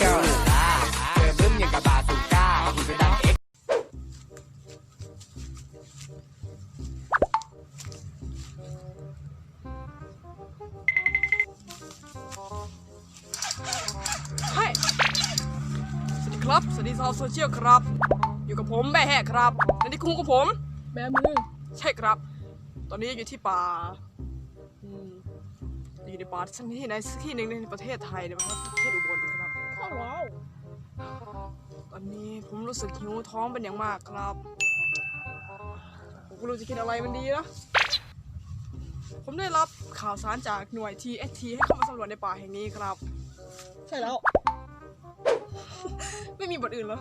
เกิลเจอบึ้มอย่างกับบาสุก้าหุ่นกระดังเอ็กใช่สวัสดีครับ สวัสดีชาวโซเชียลครับ อยู่กับผมแม่แหกครับและนี่คุ้งกับผมแบมือ ใช่ครับ ตอนนี้อยู่ที่ป่าอืมอยู่ในป่าที่ที่ไหนสักที่หนึ่งในประเทศไทยนะครับประเทศอุบล อนนี้ผมรู้สึกหิวท้องเป็นอย่างมากครับผมก็รู้จะกินอะไรมันดีนะผมได้รับข่าวสารจากหน่วย TST ให้เข้ามาสำรวจในป่าแห่งนี้ครับ ใช่แล้ว ไม่มีบทอื่นเหรอ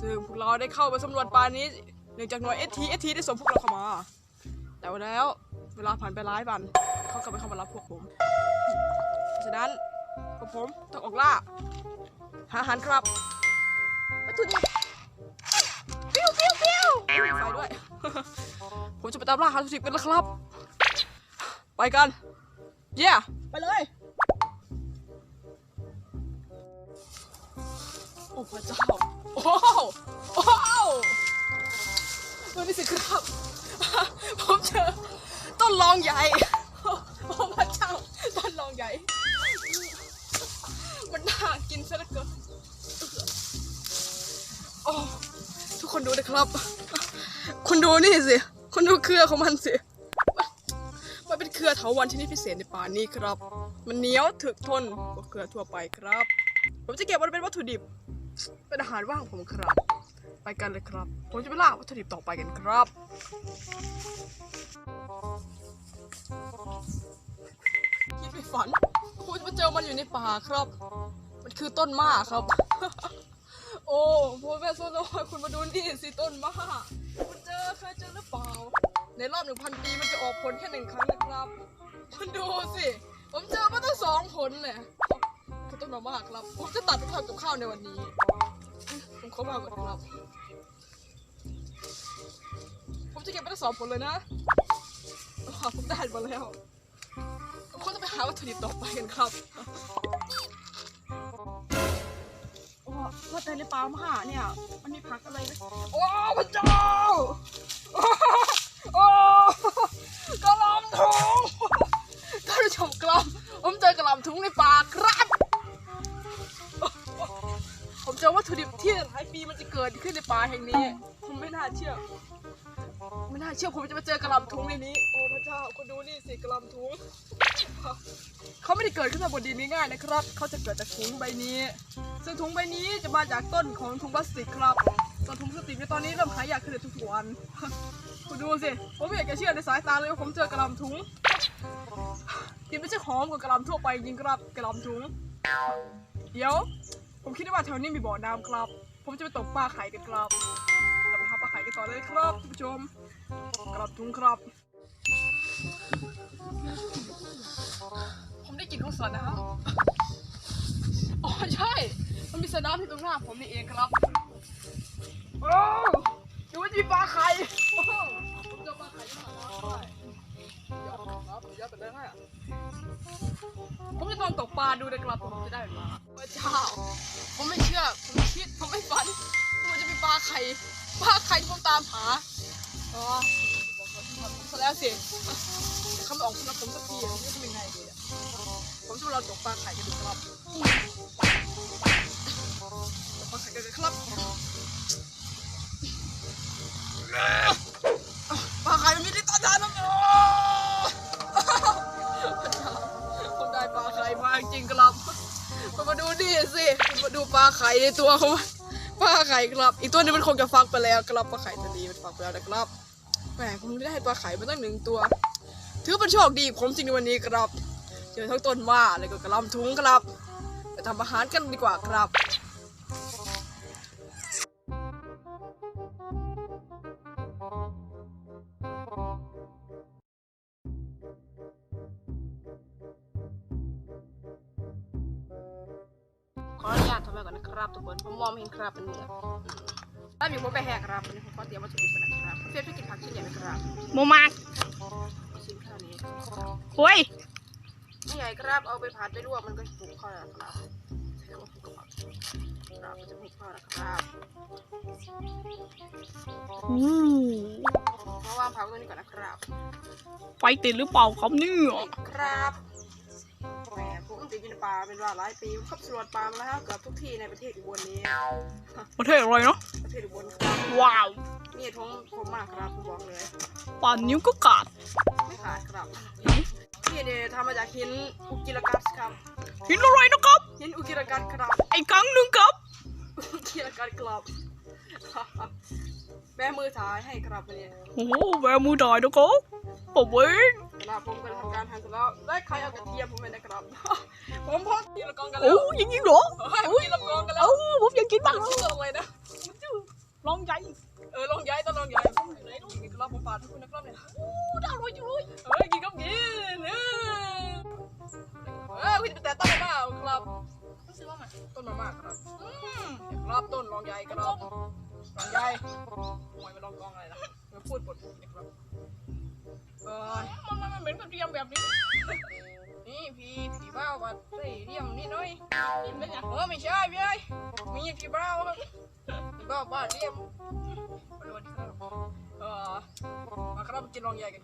ซึ่งพวกเราได้เข้าไปสำรวจป่านี้เนื่องจากหน่วย ST ST ได้ส่งพวกเราเข้ามา แต่ว่าแล้วเวลาผ่านไปหลายวัน เขาก็ไม่เข้ามารับพวกผมเพราะฉะนั้น พวกผมต้องออกล่าหาอาหารครับวัตถุดิบปิ้วปิ้วปิ้วไฟด้วย ผมจะไปตามล่าหาวัตถุดิบกันแล้วครับ ไปกัน เย้ไปเลย โอ้พระเจ้า โอ้โหโอ้โหดูนี่สิครับ ผมเจอต้นรองใหญ่ ครับ คุณดูนี่สิ คุณดูเครือของมันสิ มันเป็นเครือเถาวัลย์ชนิดพิเศษในป่านี้ครับ มันเหนียวถึกทนกว่าเครือทั่วไปครับ ผมจะเก็บมันเป็นวัตถุดิบ เป็นอาหารว่างของผมครับ ไปกันเลยครับ ผมจะไปล่าวัตถุดิบต่อไปกันครับคิดไม่ฝันคุณจะมาเจอมันอยู่ในป่าครับ มันคือต้นม้าครับ โอ้พ่อแม่โซโลคุณมาดูนี่สิต้นม้าคุณเจอเคยเจอหรือเปล่า ในรอบหนึ่งพันปีมันจะออกผลแค่หนึ่งครั้งนะครับ คุณดูสิ ผมเจอมาตั้งสองผลเลยคือต้นมะม่าครับ ผมจะตัดไปทำกับข้าวในวันนี้ ผมขอมาก่อนครับ ผมจะเก็บไปทั้งสองผลเลยนะผมได้มาแล้ว ผมก็จะไปหาวัตถุดิบต่อไปกันครับ ว่าแต่ในป่ามหาเนี่ย มันมีผักอะไรโอ้พระเจ้าโอ้อ้กระลำถุงท่านผู้ชมกระลำผมเจอกระลำถุงในป่าครับ ผมเจอวัตถุดิบที่หลายปีมันจะเกิดขึ้นในป่าแห่งนี้ ผมไม่น่าเชื่อ ไม่น่าเชื่อผมจะมาเจอกระหลำถุงในนี้ โอ้พระเจ้าคุณดูนี่สิกระหลำถุงเขาไม่ได้เกิดขึ้นมาบนดินง่ายๆนะครับ เขาจะเกิดจากถุงใบนี้ ซึ่งถุงใบนี้จะมาจากต้นของถุงพลาสติกครับส่วนถุงพลาสติกในตอนนี้เริ่มหายากขึ้นในทุกๆวัน คุณดูสิ ผมไม่อยากจะเชื่อในสายตาเลยว่าผมเจอกระหลำถุงกลินไม่ใช่หอมกว่ากระหลำทั่วไปจริงครับกระหลำถุง เดี๋ยว ผมคิดว่าแถวนี้มีบ่อน้ำครับ ผมจะไปตกปลาไข่กันครับเราไปหาปลาไข่กันต่อเลยครับท่านผู้ชม กระหลำถุงครับผมได้กลินของสัตว์นะครับ อ๋อใช่ มันมีสนามที่ตรงหน้าผมนี่เองครับ โอ้ดูว่าจะมีปลาไข่โอ้ผมเจอปลาไข่ที่สระน้ำด้วยยอดครับยอดไปเลยฮะผมจะลองตกปลาดูนะครับผมจะได้ปลาพระเจ้า ผมไม่เชื่อ ผมไม่คิด ผมไม่ฝันว่าจะมีปลาไข่ ปลาไข่ที่ผมตามหา อ๋อซะแล้วสิแต่เขาไม่ออกสำหรับผมสักทีผมจะทำยังไงดีอะผมจะมาลอตกปลาไข่กันดูครับตกปลาไข่กันเลยครับปลาไข่มันมีที่ต้านทานน้ำผมได้ปลาไข่มาจริงครับคุณมาดูนี่สิคุณมาดูปลาไข่ในตัวเขาปลาไข่ครับ อีกตัวนึงมันคงจะฟักไปแล้วครับปลาไข่ตัวนี้มันฟักไปแล้วนะครับ แหมผมได้ปลาไข่มาตั้งหนึ่งตัว ถือเป็นโชคดีของผมจริงในวันนี้ครับเจอทั้งต้นว่าแล้วก็กระลำทุงครับไปทำอาหารกันดีกว่าครับขออนุญาตทำไปก่อนนะครับทุกคนผมมองไม่เห็นครับเป็นเหมือ นถ้ามีผมไปแหกครับวันนี้ผมขอเตรียมวัตถุดิบไปนะครับเพื่อนช่วยกินผักชิ้นใหญ่นะครับโมมากชิ้นแค่นี้โอ้ยไม่ใหญ่ครับเอาไปผัดไปลวกมันก็ถูกข้อนะครับใช้คำว่าถูกข้อครับมันจะถูกข้อนะครับอู้มาวางผักตรงนี้ก่อนนะครับไฟติดหรือเปล่าครับเนี่ยครับ แหมผมติดอยู่ในป่าเป็นเวลาหลายปีผมขับสรวจป่ามาแล้วเกือบทุกที่ในประเทศอุบลนี้ ประเทศอะไรเนาะประเทศอุบลครับว้าวนี่ท้องผมมากครับผมบอกเลยป่านนิ้วก็ขาดไม่ขาดครับนี่เนี่ยทำมาจากหินอุกิรกัสครับหินอะไรนะครับหินอุกิรกัสครับไอ้ครั้งหนึ่งครับอุกิรกัสครับแม่มือถ่ายให้ครับวันนี้โอ้โหแววมือถ่ายนะครับผมเอง เวลาผมกำลังทำการทานเสร็จแล้วได้ใครเอากระเทียมผมไปนะครับ ผมพกกินละกองกันแล้โอ้วยังยิงเหรอเฮ้ยกินละกองกันแล้วเอ้าผมอยากกินบ้างชื่ออะไรนะลองใหญ่เออลองย้ายต้องลองย้ายไหนดูกินครับผมฝากทุกคนนะครับเนี่ยอู้น่าอร่อยจังเลยเฮ้ย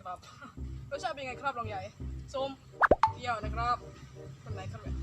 ครับรสชาติเป็นไงครับลองใหญ่ส้มเปรี้ยวนะครับคนไหนครับเนี่ย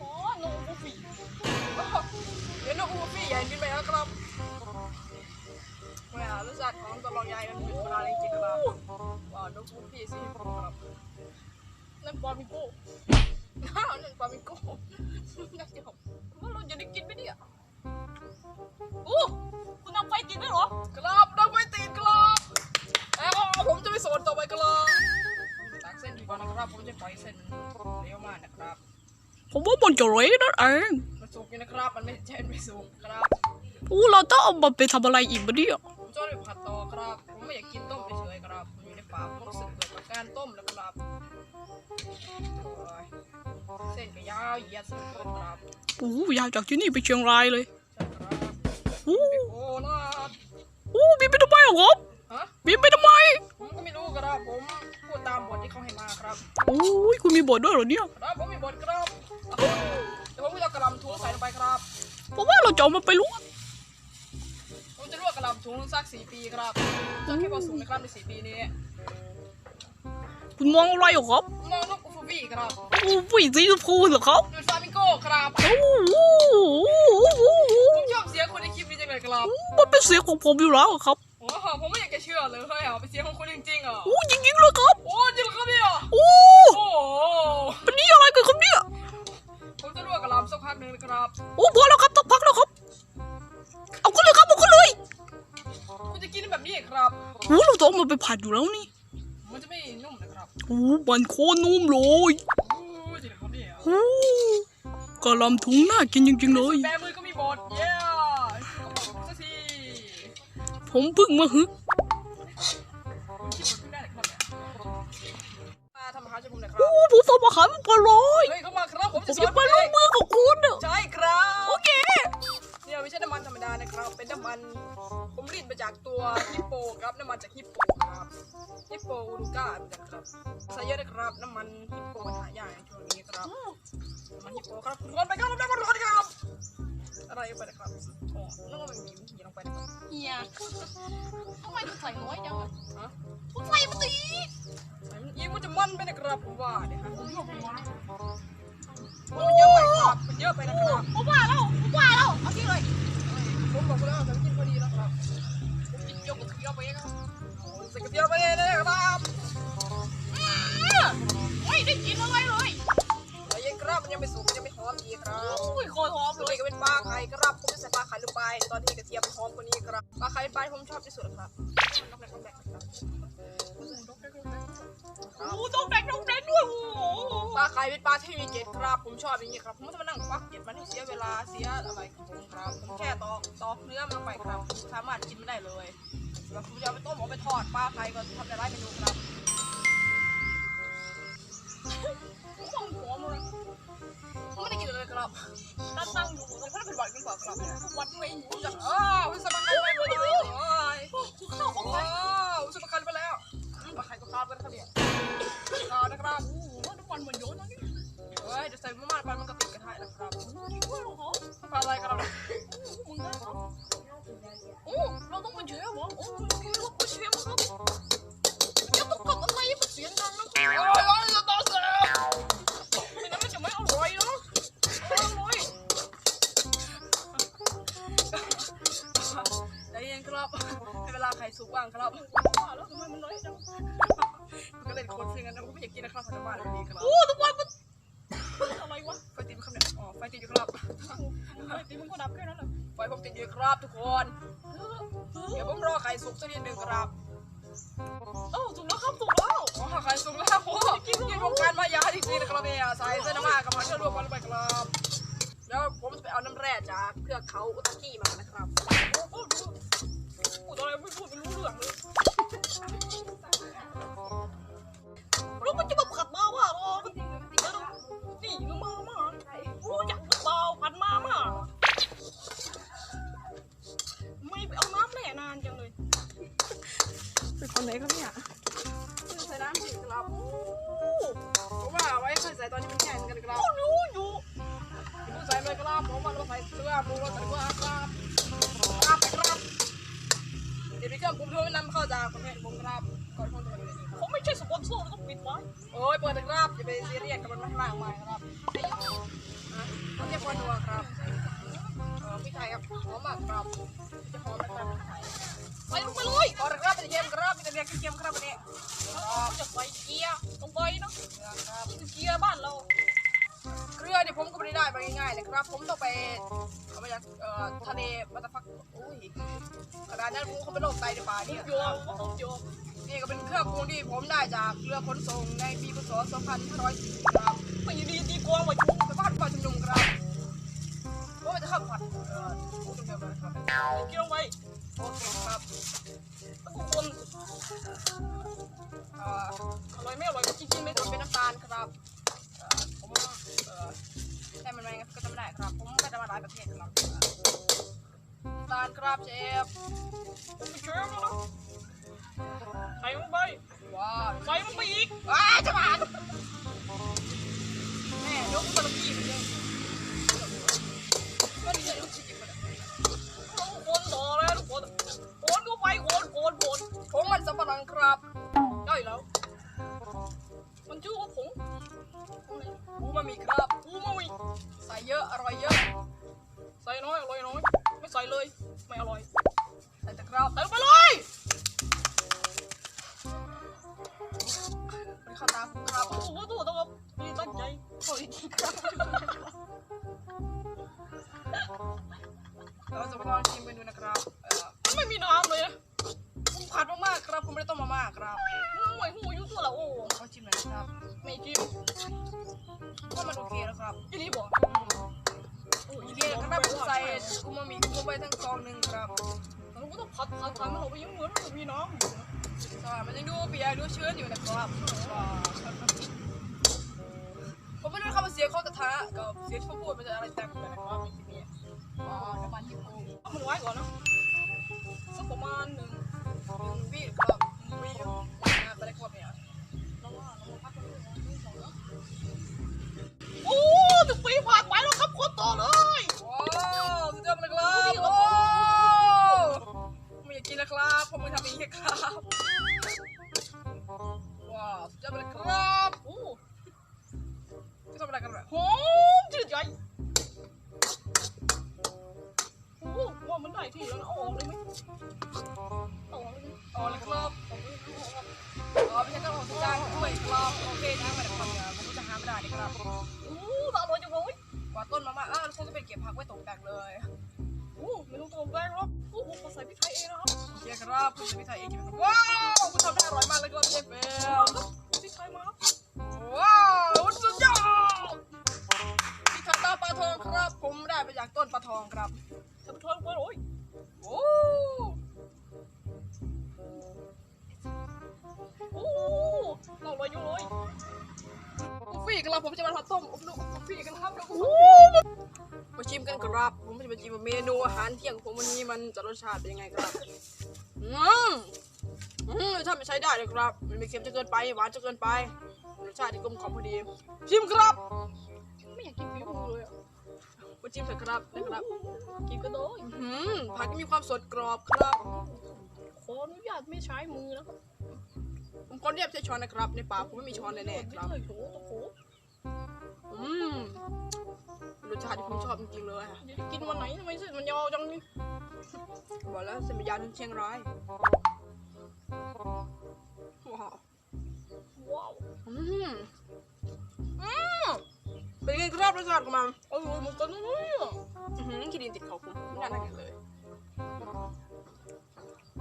อ๋อโนบุฟีเดี๋ยวนกอูฟี่ใหญ่บินไปแล้วครับแหมรสชาติของตะลองใหญ่มันเป็นธรรมดาจริงครับว้าวนกอูฟี่สิครับนั่นปอมิโก้อ้านั่นปลามิโก้น่าจะผมว่าเราจะได้กินไหมเนี่ยอู้คุณเอาไฟติดไหมเหรอ ครับนักไปตีนครับ เอ้าผมจะไปสอนต่อไปครับตักเส้นดีกว่านะครับ ผมจะปล่อยเส้นเร็วมากนะครับ ผมว่ามันจะเละนั่นเองมันสุกอยู่นะครับ มันไม่ใช่ไม่สุกครับอู้เราต้องเอามาไปทำอะไรอีกมั้เนี่ยผมจะเอาไปผัดต่อครับ ผมไม่อยากกินต้มเฉยๆครับผมอยู่ในป่าผมรู้สึกเบื่อกับการต้มนะครับโอ้ยเส้นก็ยาวเหยียดสุดเลยครับอู้ยาวจากที่นี่ไปเชียงรายเลยใช่ครับอู้โอ้นะอู้บินไปทำไมอะครับ ฮะบินไปทำไม ผมก็ไม่รู้ครับผมพูดตามบทที่เขาให้มาครับอู้ยคุณมีบทด้วยเหรอเนี่ย ครับผมมีบทครับเดี๋ยวผมจะเอากระหลำถุงใส่ลงไปครับผมว่าเราจะเอามันไปลวกผมจะลวกกระหลำถุงสักสี่ปีครับจะแค่พอสูงนะครับในสี่ปีนี้คุณมองอะไรเหรอครับมองนกอูฟูบี้ครับอู้ผู้หญิงสีชมพูเหรอครับดูดฟลามิงโก้ครับอู้อู้อู้อู้อู้ผมชอบเสียงคนในคลิปนี้จังเลยครับมันเป็นเสียงของผมอยู่แล้วอะครับ โอ้โหผมไม่อยากจะเชื่อเลยเฮ้ยอะเป็นเสียงของคุณจริงๆอะอู้จริงๆเลยครับ โอ้จริงเหรอครับเนี่ยอู้โอ้โหเป็นนี่อะไรกันครับเนี่ยผมจะลวกกระหลำสักพักหนึ่งนะครับอู้พอแล้วครับต้องพักแล้วครับ เอาขึ้นเลยครับเอาขึ้นเลยผมจะกินแบบนี้ครับอู้เราต้องเอามันไปผัดอยู่แล้วนี่ มันจะไม่นุ่มนะครับอู้มันโคตรนุ่มเลยโอ้จริงเหรอครับเนี่ยอู้กระหลำถุงน่ากินจริงๆเลยแบมื ผมเพิ่งมาฮึกผมคิดบทเพิ่งได้เลยครับเนี่ยมาทำอาหารช่วยผมหน่อยครับอู้ผมสอบอาหารมันพอร้อยเฮ้ยเข้ามาครับผมผจะมสอจะนไปลงมือกับคุณอะใช่ครับโอเคเนี่ยไม่ใช่น้ำมันธรรมดานะครับ เป็นน้ำมันผมรีดมาจากตัวฮิปโปครับน้ำมันจากฮิปโปครับฮิปโปอูรูก้าเหมือนกันครับใส่เยอะนะครับน้ำมันฮิปโปมันหายากในช่วงนี้ครับน้ำมันฮิปโปครับร้อนไปครับร้อนไปร้อนครับ อะไรไปนะครับอ๋อนึกว่ามันมีมีลงไปนะครับเฮียทำไมถึงใส่น้อยจังอะฮะผมใส่มาตีใส่มันยิงมันจะมันไปนะครับผมว่าเนี่ยฮะผมชอบมันมันเยอะไปครับมันเยอะไปนะครับผมว่าแล้วผมว่าแล้วเอาที่เลยผมบอกคุณแล้วจะกินพอดีแล้วครับผมกินเยอะกว่าเทียวไปครับใส่กระเทียมไป ปลาไปผมชอบที่สุดครับนกแรกนกแรกครับโอ้ต้องแดงต้องแดงด้วยโอ้โหปลาไข่เป็นปลาที่มีเกล็ดครับ ผมชอบอย่างนี้ครับ ผมไม่ต้องมานั่งควักเกล็ดมันให้เสียเวลาเสียอะไรผมครับผมแค่ตอกตอกเนื้อมันไปครับ สามารถกินไมันได้เลยแล้วผมจะเอาไปต้มเอาไปทอดปลาไข่ก็ทำได้หลายเมนูครับผมต้องหอมเลยผมไม่ได้กินเลยครับตั้งตั้งอยู่ ผมไม่ได้เป็นหวัดเป็นเปล่าครับเนี่ยวัดไม่อยู่ผมจะอ้าวผมสมัครไปเลยโอ้ยเข้าของว้าวผมสมัครไปแล้วอืมปลาไข่ก็คาบกันนะครับเนี่ยคาบนะครับโอ้โหน้ำมัน ครับว่าแล้วทำไมมันน้อยจังก็เล่นคนซึ่งกันนะผมไม่อยากกินนะครับพันธบ้านเลยดีครับโอ้ทุกวันมันอะไรวะไฟติดไหมครับเนี่ยอ๋อไฟติดอยู่ครับไอ้ตีมันก็ดับแค่นั้นแหละไฟผมติดอยู่ครับทุกคนเดี๋ยวผมรอไข่สุกสักนิดหนึ่งครับเอ้าถูกแล้วครับถูกแล้วอ๋อไข่สุกแล้วโอ้กินกินวงการมายาจริงๆนะครับเนี่ยใส่เส้นน้ำมันกับมันเชื่อรวมกันลงไปครับแล้วผมจะไปเอาน้ำแร่จากเทือกเขาอุตากี้มานะครับโอ้ดูพูดอะไรไม่พูดไม่รู้เรื่องเลย คนเข้าจากประเทศผมครับก่อนคนตัวนี้ผมไม่ใช่สปอนเซอร์ต้องปิดไว้โอ้ยเปิดเลยครับอย่าไปซีเรียสกับมันมากมายครับนะต้องเรียกคนตัวครับพี่ไทยครับหอมมากครับจะหอมนะครับไปลงไปเลยออครับเป็นเยี่ยมครับเป็นเรียกเยี่ยมครับวันนี้เราจะไปเกียร์ ก็ไม่ได้ได้มาง่ายๆเลยครับ ผมต้องไปเอามาจากเอ่อทะเลมาตาฟักโอ้ยขนาดนั้นผมเขาเป็นโรคไตในป่านี่ยโยมก็ต้องโยมนี่ก็เป็นเครื่องปรุงที่ผมได้จากเรือขนส่งในปีพศ2540ครับมันยินดีดีกว่ามาชุมไปบ้านป่าชุมนุมครับว่ามันจะข้าวผัดเอ่อหมูชุมนุมนะครับเกียร์ไว้โอเคครับแล้วก็คนอร่อยไม่อร่อยก็จริงๆไม่ต้องเป็นน้ำตาลครับผมเอ่อ แต่มันไม่งั้นก็จะไม่ได้ครับ ผมไปได้มาหลายประเทศครับน้ำตานครับเชฟ หมือนมันมีน้ำอยู่นะใช่มันยังดูเปียกดูชื้นอยู่นะครับว้าผมไม่รู้คำว่าเสียงเขากระทะกับเสียงที่เขาพูดมันจะอะไรแตกต่างกันนะครับในคลิปนี้อ๋อน้ำมันที่ปรุงเอามันไว้ก่อนนะสักประมาณหนึ่งหนึ่งวิครับหนึ่งวินะไปได้ควบเนี่ยแล้วว่าเราพักกันเลยนะหนึ่งสองนะโอ้ถึงปีผ่านไปแล้วครับคนต่อเลยว้าวสุดยอดเลยครับ นนะครับผมไม่ทำเองครับว้าวสุดยอดเลยครับโอ้จะทำอะไรกันแบบหอมจืดใจโอ้ว่ามันได้ที่แล้วนะเอาอกเลยไหมเอาออกเลยไหมอ๋อเลยครับอ๋อไม่ใช่ต้องของทุกอย่างด้วยครับโอเคนะมาเดี๋ยวก่อนเดียวผมจะหาไม่ได้เลยครับโอ้อร่อยจังเลยกว่าต้นมะม่าเออแล้วผมก็ไปเก็บผักไว้ตกแต่งเลย อ้ไม่ต้องตัวแป้งหรอกโอ้ผมใส่พริกไทยเองนะครับโอเคครับคุณจะพิไทยเองครับว้าวคุณทำได้อร่อยมากเลยครับเชฟเบลพริกไทยมาครับว้าวสุดยอดพี่ขัตตาปลาทองครับ ผมได้มาจากต้นปลาทองครับใส่พริกไทยลงไปโอ้ยโอ้โอ้อร่อยอยู่เลยบุฟฟี่กันแล้วผมจะมาทำต้มอบลูกบุฟฟี่กันครับแล้วมาชิมกันครับ ผมจะมาชิมเมนูอาหารเที่ยงของผมวันนี้มันจะรสชาติเป็นยังไงครับ อืมอืมรสชาติไม่ใช้ได้เลยครับ มันไม่เค็มจะเกินไป หวานจะเกินไป รสชาติที่กลมกล่อมพอดี ชิมครับเลยอะมาจิ้มเถอะครับนะครับ กินก็ได้อืมผักที่มีความสดกรอบครับ ขออนุญาตไม่ใช้มือนะครับ ผมขอเรียบใช้ช้อนนะครับ ในปากผมไม่มีช้อนแน่ๆครับไม่เคยโถตะโข อืมรสชาติที่ผมชอบจริงๆเลยอะเดี๋ยวจะกินวันไหนทำไมเส้นมันยาวจังนี่บอกแล้วเส้นบะยาวถึงเชียงรายว้าวว้าวอืมอืมเป็นไงครับรสชาติของมันอร่อยเหมือนกันนะเนี่ยอื้อหือขี้ดินติดเขาผมไม่น่าทานกันเลย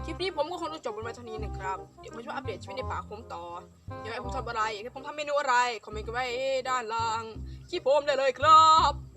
คลิปนี้ผมก็คงต้องจบลงไปเท่านี้นะครับ เดี๋ยวผมจะอัปเดตชีวิตในป่าผมต่อเดี๋ยวให้ผมทำอะไรอยากให้ผมทำเมนูอะไร คอมเมนต์กันไว้ด้านล่างคลิปผมได้เลยครับ